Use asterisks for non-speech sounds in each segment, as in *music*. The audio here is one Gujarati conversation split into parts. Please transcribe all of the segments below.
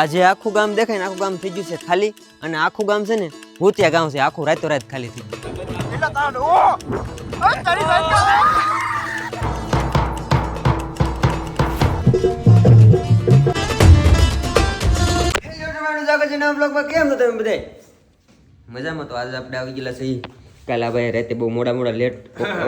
આજે આખું ગામ દેખાય ને આખું ગામ થઈ ગયું છે ખાલી. અને આખું ગામ છે ને ભૂતિયા ગામ છે આખું રાતો રાત ખાલી થઈ ગયું. કેમ તમે બધા મજામાં તો આજે આપણે આવી ગયેલા છીએ. કાલે ભાઈ રાતે બહુ મોડા મોડા લેટ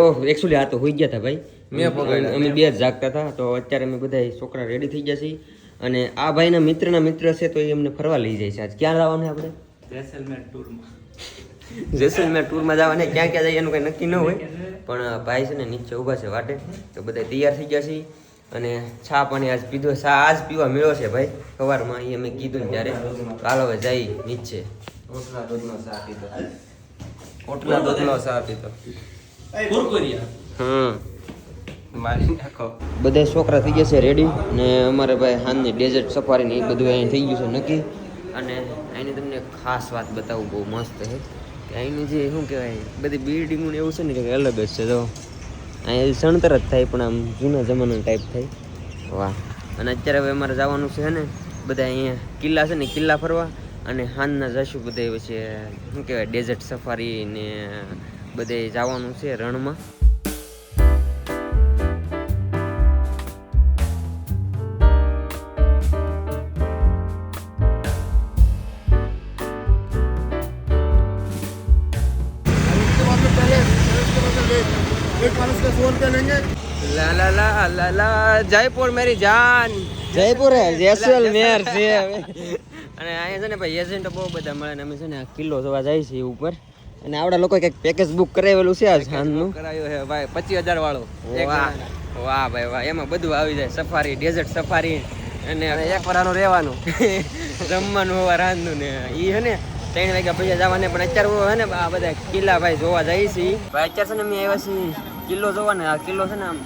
ઓહ એકચુઅલી આ તો હોઈ ગયા હતા ભાઈ. મેં પકડ્યા. અમે બે જ જાગતા હતા તો અત્યારે અમે બધા છોકરા રેડી થઈ ગયા છીએ. અને આ ભાઈના મિત્રના મિત્ર છે તો એ અમને ફરવા લઈ જાય છે. આજ ક્યાં જવાનું છે આપણે? જેસલમેર ટૂરમાં જેસલમેર ટૂરમાં જવાને. ક્યાં ક્યાં જાય એનું કંઈ નક્કી ન હોય. પણ ભાઈ છે ને નીચે ઊભા છે વાટે. તો બધા તૈયાર થઈ ગયા છીએ. અને છા પાણી આજ પીધો. છા આજ પીવા મળ્યો છે ભાઈ. સવારમાં એ અમે કીધું ને ત્યારે. હાલો હવે જઈ નીચે. ઓટલા દૂધનો ચા પીધો. ઓટલા દૂધનો ચા પીતો હમ. મારી બધા છોકરા થઈ ગયા છે રેડી ને અમારે ભાઈ હાનની ડેઝર્ટ સફારી ને એ બધું અહીં થઈ ગયું છે નક્કી. અને અહીંની તમને ખાસ વાત બતાવું બહુ મસ્ત છે. કે અહીંની જે શું કહેવાય, બધી બિલ્ડિંગો ને એવું છે ને કે અલગ જ છે તો અહીં સણતર જ થાય પણ આમ જૂના જમાના ટાઈપ થાય. વાહ. અને અત્યારે હવે અમારે જવાનું છે ને, બધા અહીંયા કિલ્લા છે ને, કિલ્લા ફરવા. અને હાનના જશું બધે પછી, શું કહેવાય ડેઝર્ટ સફારી ને બધે જવાનું છે રણમાં. લા લા જયપુર મેરી જાન. જયપુર હે જેસલમેર છે અને અહીંયા છે ને ભાઈ એજન્ટ બહુ બધા મળે ને અમે છે ને આ કિલ્લો જોવા જાય છે ઉપર. અને આવડા લોકો કંઈક પેકેજ બુક કરાવેલું છે આજ સાંજનું? કરાયો છે ભાઈ પચીસ હજાર વાળો. વાહ. વાહ ભાઈ વાહ એમાં બધું આવી જાય. સફારી ડેઝર્ટ સફારી અને એક વરાનું રહેવાનું. *laughs* જમવાનું હોવા રાંધનું ને. ઈ હે ને ત્રણ વાગ્યા પછી જવાને પણ અત્યારે હે ને આ બધા કિલ્લા ભાઈ જોવા જાય છે. ભાઈ અત્યારે છે ને અમે આવ્યા છીએ કિલ્લો જોવા ને આ કિલ્લો છે ને આમ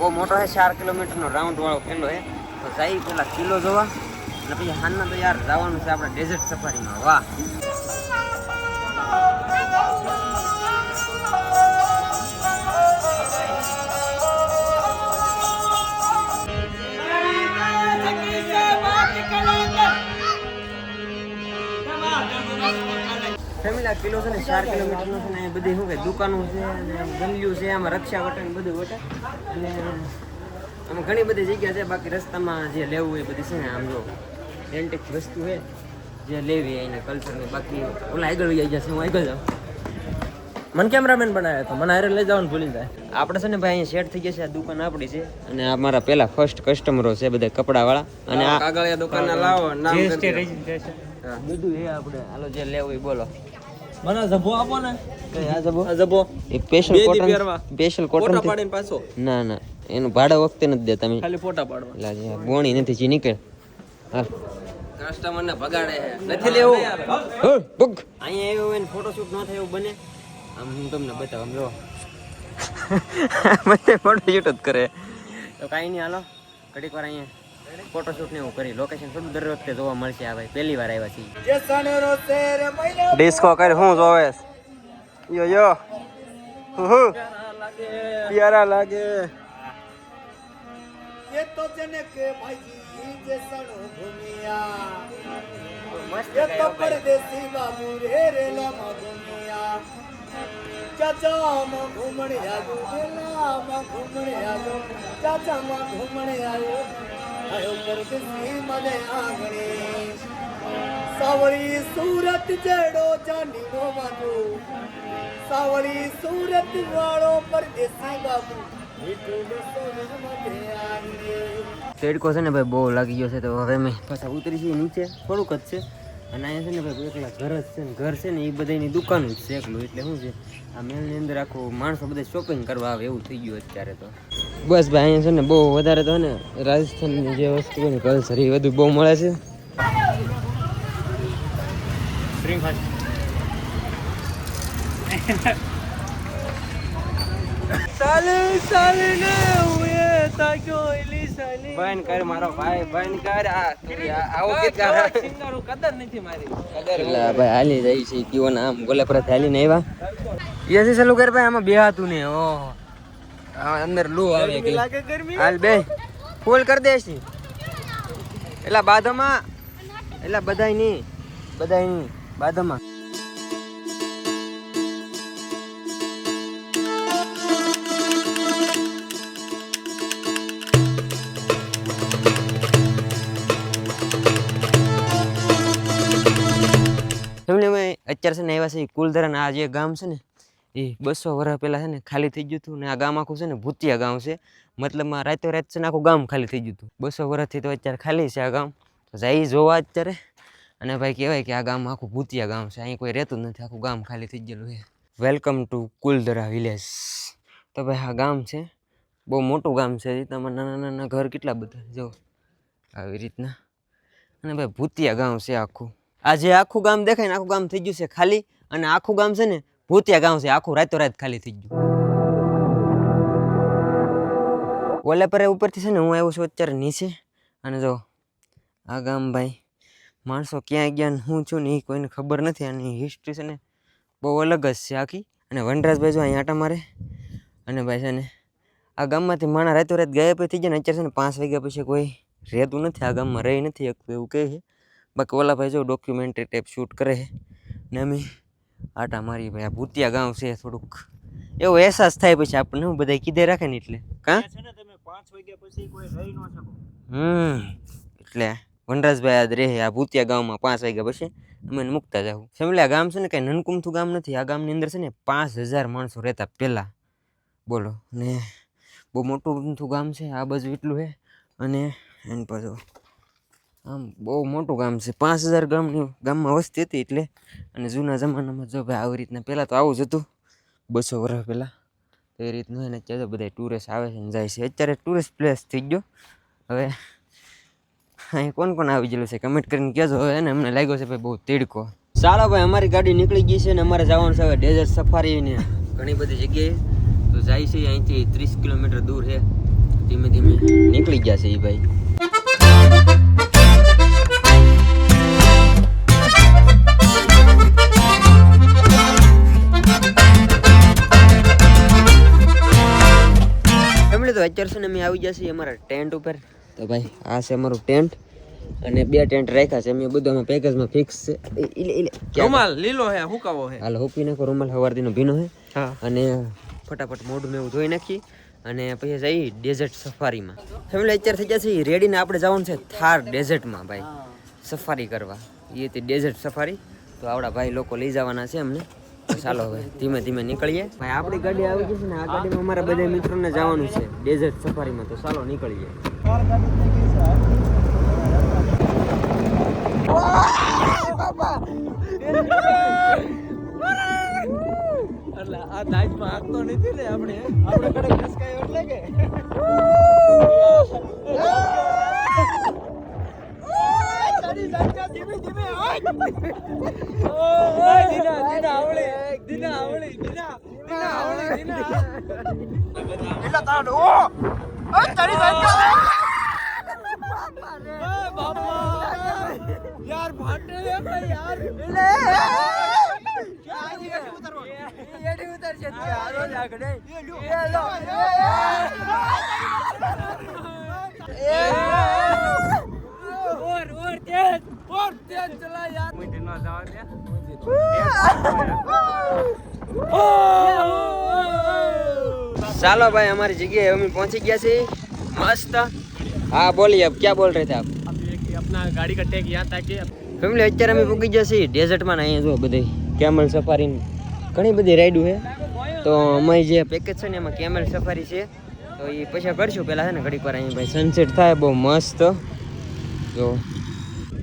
બહુ મોટો છે, ચાર કિલોમીટરનો રાઉન્ડ વાળો કિલ્લો છે. તો જઈ પેલા કિલ્લો જોવા. અને પછી હાલના તો યાર જવાનું છે આપણે ડેઝર્ટ સફારીમાં વાહ. ફેમિલી કિલો છે ને ચાર કિલોમીટરનો છે ને બધી શું કે દુકાનો છે અને ગમલ્યું છે આમાં રક્ષા વટે ને બધું વટે. અને આમાં ઘણી બધી જગ્યા છે બાકી રસ્તામાં જે લેવું હોય એ બધી છે ને આમ જો એન્ટિક વસ્તુ છે જે લેવી એના કલ્ચરની બાકી ઓલા આગળ વહી ગયા છે હું આગળ જાઉં. મને કેમેરામેન બનાવ્યો હતો મને હારે લઈ જવાનું ભૂલી જાય. આપણે છે ને ભાઈ અહીંયા સેટ થઈ ગયા છે આ દુકાન આપણી છે અને આ મારા પેલા ફર્સ્ટ કસ્ટમરો છે બધા કપડાવાળા. અને આ કાગળિયા દુકાનના લાવો નામ દો. બધું એ આપણે. હાલો જે લેવું એ બોલો. મને જભો આપો ને. આ જબો આ જભો. એ સ્પેશિયલ કોટન સ્પેશિયલ કોટન ફોટા પાડીને પાછો. ના ના. એનું ભાડા વખતે નથી દેતા તમે ખાલી ફોટા પાડવા. એટલે આજે બોણી નથી જી નીકળ. હાલ. કસ્ટમર ને ભગાડે. છે નથી લેવું. હે, બુક અહીંયા આવ્યો હોય ને ફોટોશૂટ ન થાય એવું બને. આમ હું તમને બતાવું જો. *laughs* બધે ફોટોશૂટ જ કરે. તો કાંઈ નહીં હાલો. ઘડીક વાર અહીંયા. ફોટોશૂટ ને એવું કરી લોકેશન થોડું દર વખતે જોવા મળશે આ ભાઈ પહેલી વાર આવ્યા છીએ ડિસ્કો કરી હું જોવે યો યો હુ હુ પ્યારા લાગે ये तो जनक भाई जे सणो घुमिया ये तो परदेसी बाबू रे रेला मा घुमिया चाचा मा घुमण आयो रेला मा घुमण आयो चाचा मा घुमण आयो સાવળી સુરત જેડો જાની નો બાબુ સાવળી સુરત વાળો પરદેસી બાબુ. તેડકો છે ને ભાઈ બહુ લાગી ગયો છે, તો હવે મેં પાછા ઉતરી છીએ નીચે. થોડુંક જ છે. અને અહીંયા છે ને ભાઈ એકલા ઘર જ છે ને, ઘર છે ને, એ બધાની દુકાન જ છે એકલું. એટલે શું છે? આ મેલની અંદર આખું માણસો બધા શોપિંગ કરવા આવે એવું થઈ ગયું અત્યારે તો. બસ ભાઈ અહીંયા છે ને બહુ વધારે તો ને રાજસ્થાનની જે વસ્તુ હોય ને કલ્ચર એ બધું બહુ મળે છે. હાલી આમ ગોલાપુરાથી હાલીને આવ્યા. ને ચાલુ કર ભાઈ આમાં બે હતું ને ઓહો. આ અંદર લૂ આવે કે. લાગે ગરમી? હાલ બે. ફૂલ કરી દેશી એટલા બાધમાં. એટલા બધાયની બધાયની બાધમાં અત્યારે છે ને આવ્યા છે કુલધરન આ જે ગામ છે ને એ બસો વર્ષ પહેલાં છે ને ખાલી થઈ ગયું હતું ને આ ગામ આખું છે ને ભૂતિયા ગામ છે. મતલબમાં રાતે રાત છે ને આખું ગામ ખાલી થઈ ગયું હતું. બસો વર્ષથી તો અત્યારે ખાલી છે આ ગામ. જાય જોવા અત્યારે. અને ભાઈ કહેવાય કે આ ગામ આખું ભૂતિયા ગામ છે. અહીં કોઈ રહેતું નથી. આખું ગામ ખાલી થઈ ગયેલું છે. વેલકમ ટુ કુલધરા વિલેજ તો ભાઈ આ ગામ છે. બહુ મોટું ગામ છે. તમારા નાના નાના ઘર કેટલા બધા? જો, આવી રીતના. અને ભાઈ ભૂતિયા ગામ છે આખું. આ જે આખું ગામ દેખાય ને આખું ગામ થઈ ગયું છે ખાલી. અને આખું ગામ છે ને ભૂતિયા ગામ છે, આખું રાતો રાત ખાલી થઈ ગયું. ઓલા પર ઉપરથી છે ને, હું આવ્યો છું અત્યારે નીચે. અને જો, આ ગામ ભાઈ, માણસો ક્યાં ગયા ને હું છું ને એ કોઈને ખબર નથી. અને હિસ્ટ્રી છે ને, બહુ અલગ જ છે આખી. અને વનરાજભાઈ જો અહીંયા આટા મારે. અને ભાઈ છે ને, આ ગામમાંથી માણા રાતો રાત ગાયબ થઈ જાય ને, અત્યારે છે ને પાંચ વાગ્યા પછી કોઈ રહેતું નથી. આ ગામમાં રહી નથી એક એવું કહે છે. બાકી ઓલા ભાઈ જો ડોક્યુમેન્ટરી ટાઈપ શૂટ કરે છે. ને અમે આટા મારી ભાઈ આ ભૂતિયા ગામ છે થોડુંક. એવો અહેસાસ થાય પછી આપણને હું બધા કીધે રાખે ને એટલે. કાં? છે ને તમે પાંચ વાગ્યા પછી કોઈ રહી ન હમ એટલે વનરાજભાઈ યાદ રહે આ ભૂતિયા ગામમાં પાંચ વાગ્યા પછી. અમે મૂકતા જાવ સમલે આ ગામ છે ને કાંઈ નનકુમથું ગામ નથી આ ગામની અંદર છે ને પાંચ હજાર માણસો રહેતા પહેલાં. બોલો ને બહુ મોટું ગામ છે આ બાજુ એટલું છે અને એની પાછું આમ બહુ મોટું ગામ છે. પાંચ હજાર ગામની ગામમાં વસ્તી હતી એટલે. અને જૂના જમાનામાં જો ભાઈ આવી રીતના પહેલાં તો આવું જ હતું. બસો વર્ષ પહેલાં તો એ રીતનું એને અત્યારે બધા ટુરિસ્ટ આવે છે ને જાય છે. અત્યારે ટુરિસ્ટ પ્લેસ થઈ ગયો. હવે અહીં કોણ કોણ આવી ગયેલું છે કમેન્ટ કરીને કહેજો. હવે એને અમને લાગ્યો છે ભાઈ બહુ તેડકો. ચાલો ભાઈ, અમારી ગાડી નીકળી ગઈ છે ને અમારે જવાનું છે હવે ડેઝર્ટ સફારીને ઘણી બધી જગ્યાએ. તો જાય છે અહીંથી ત્રીસ કિલોમીટર દૂર છે. ધીમે ધીમે નીકળી ગયા છે એ ભાઈ. અત્યારે છે ને અમે આવી ગયા છીએ અમારા ટેન્ટ ઉપર. તો ભાઈ આ છે અમારું ટેન્ટ અને બે ટેન્ટ રાખ્યા છે. અમે બધું અમે પેકેજમાં ફિક્સ છે. એ- ઈલે ઈલે રૂમાલ લીલો હે હુકાવો હે. હાલ હુકી નાખો રૂમાલ હવારદીનો ભીનો હે. હા. અને ફટાફટ મોઢું મેવું એવું ધોઈ નાખી અને પછી જઈ ડેઝર્ટ સફારીમાં ફેમિલી અત્યારે થઈ ગયા છે રેડીને આપણે જવાનું છે થાર ડેઝર્ટમાં ભાઈ. સફારી કરવા. એ તે ડેઝર્ટ સફારી તો આવડા ભાઈ લોકો લઈ જવાના છે અમને. ચાલો હવે ધીમે ધીમે નીકળીએ. ભાઈ આપણી ગાડી આવી ગઈ છે ને આ ગાડીમાં અમારા બધા મિત્રોને જવાનું છે ડેઝર્ટ સફારીમાં તો ચાલો નીકળીએ. એટલે આ દાજમાં આગતો નથી ને આપણે? આપણે કડક ખસકાય એટલે કે? યાર ભાટે યાર એડી ઉતર છે લાગડે એ લો ઓર ઓર તેજ ઓર તેજ ચલા યાર મુજે ન જાવ દે ચાલો ભાઈ અમારી જગ્યાએ અમે પહોંચી ગયા છીએ મસ્ત હા બોલીએ અબ ક્યાં બોલ રહે थे आप अपना गाड़ी का टैग यहाँ ताकि ફેમિલી અત્યારે અમે પૂકી ગયા છીએ ડેઝર્ટમાં ને અહીંયા જો બધે કેમલ સફારી ઘણી બધી રાઈડું છે તો અમારી જે પેકેજ છે ને એમાં કેમલ સફારી છે તો એ પછી કરશું પહેલાં છે ને ઘડીક વાર અહીંયા ભાઈ સનસેટ થાય બહુ મસ્ત જો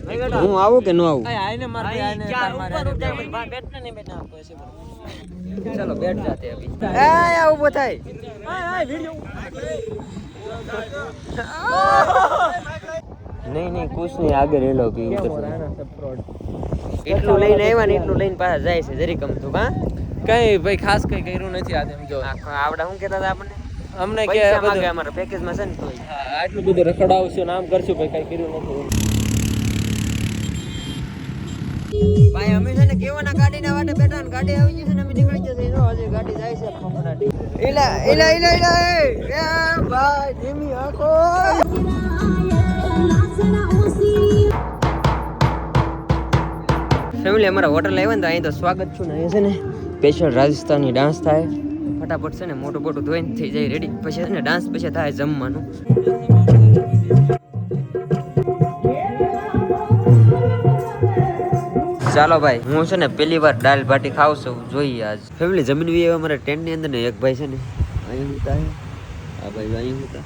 હું આવું કે ન આવું? ચલો બેઠ જાતે અભી એ ઊભો થાય. નહીં નહીં કુછ નહીં આગળ એલો પી એટલું લઈને આવ્યા ને એટલું લઈને પાછા જાય છે જરી કમતું હા? કઈ ભાઈ ખાસ કઈ કર્યું નથી આજે જો. આવડા શું કહેતા હતા આપણને? અમને કે અમારા પેકેજમાં છે ને આટલું બધું રખડાવશું નામ કરશું ભાઈ કઈ કર્યું નથી. ભાઈ, અમે છે ને કેવાના ગાડીના વાટે બેઠા ને ગાડી આવી જશે ને અમે નીકળી જશે જો હજી ગાડી જાય છે પકડાટી ઇલા ઇલા ઇલા ઇલા એ ભાઈ, ધીમી હાકો. ફેમિલી, અમારા હોટલ આવ્યા ને તો અહીં તો સ્વાગત છું ને અહીં છે ને સ્પેશિયલ રાજસ્થાની ડાન્સ થાય. ફટાફટ છે ને મોટું મોટું ધોઈને થઈ જાય રેડી પછી છે ને ડાન્સ પછી થાય જમવાનું. ચાલો ભાઈ, હું છે ને પહેલી વાર દાલ ભાટી ખાવ છું, જોઈએ આજ. ફેમિલી, જમીન વી અમારા ટેન્ટની અંદર ને એક ભાઈ છે ને અહીં હતા આ ભાઈ અહીં હતા.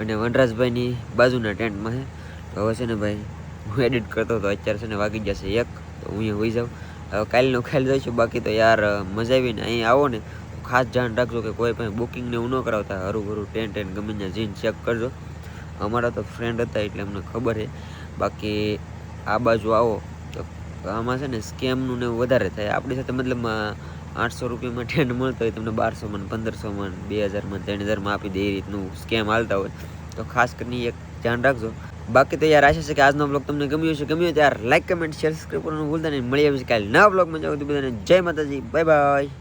અને વનરાજભાઈની બાજુના ટેન્ટમાં છે હવે છે ને ભાઈ, હું એડિટ કરતો હતો, અત્યારે છે ને વાગી જશે એક, તો હું અહીંયા હોઈ જાઉં. હવે કાલનું ખ્યાલ જઈશું, બાકી તો યાર, મજા આવીને અહીં આવો ને, ખાસ ધ્યાન રાખજો કે કોઈ પણ બુકિંગ ને એવું ન કરાવતા હરું ટેન્ટ ટેન્ટ ગમે ત્યાં જીન ચેક કરજો. અમારા તો ફ્રેન્ડ હતા એટલે અમને ખબર છે બાકી આ બાજુ આવો. તો આમાં છે ને સ્કેમનું ને વધારે થાય. આપણી સાથે મતલબ આઠસો રૂપિયામાં ટેન્ટ મળતો હોય તમને બારસોમાં પંદરસોમાં બે હજારમાં ત્રણ હજારમાં આપી દે એ રીતનું સ્કેમ હાલતા હોય. તો ખાસ કરીને એક ધ્યાન રાખજો. બાકી તો યાર આશા છે કે આજનો બ્લોગ તમને ગમ્યો છે ગમ્યો ત્યારે યાર લાઈક કમેન્ટ શેર સબસ્ક્રાઈબ કરવાનું ભૂલતા નહીં. મળી આવી કાલે નવા બ્લોગમાં જાઓ તો બધાને જય માતાજી. Bye bye